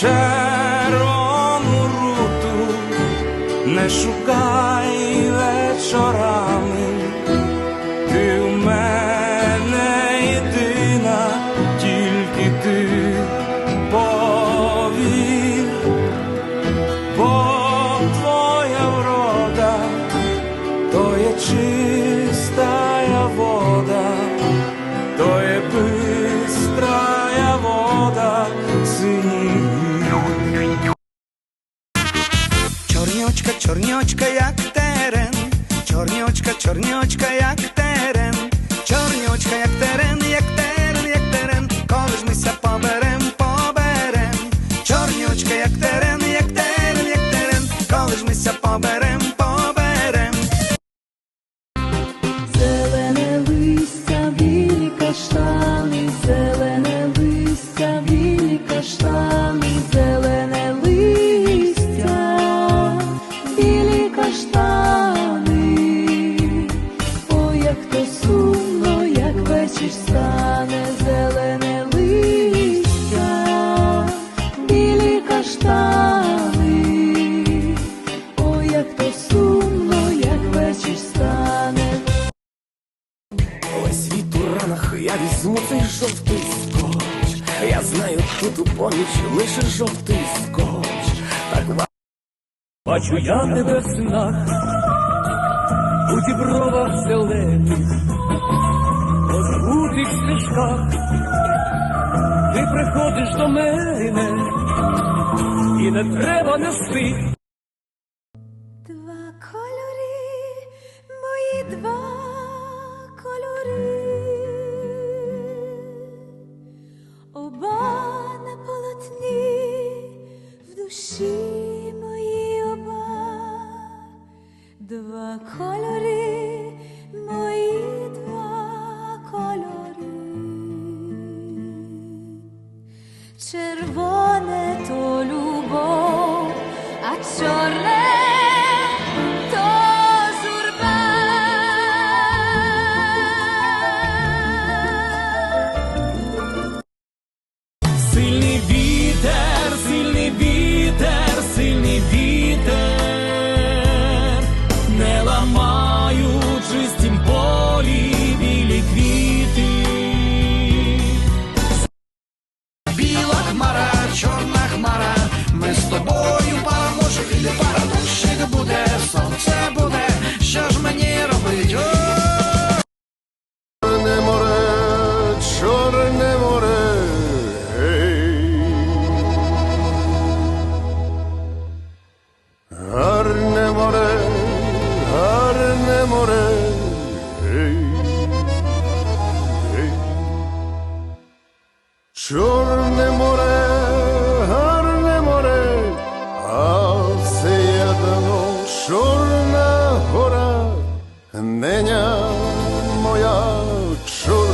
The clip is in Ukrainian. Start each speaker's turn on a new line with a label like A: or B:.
A: червону руту, не шукай вечорами, ти в мене єдина, тільки ти повір, бо твоя врода, то є чистая
B: Чорнючка, чорнючка, як терен, чорнючка, чорнючка, як терен, чорнючка, як терен, як терен, як терен, коли ж мися поберем, поберем, чорнючка, як терен, як терен, як терен, коли ж мися поберем, поберем.
C: Зелене листя, білі зелене листя, білі каштани, як сумно, як вечір стане.
D: Весь світ у я візьму цей жовтий скотч. Я знаю, тут у поміч лише жовтий скотч. Так ва- Бачу я тебе в снах, у дібровах зелених, по забутих стежках. Ти приходиш до мене, і не треба нести.
C: два кольори, мої два кольори. Червоне то любов, а чорне
E: Чорне море, гарне море, а все єдно чорна гора, неня моя чорна.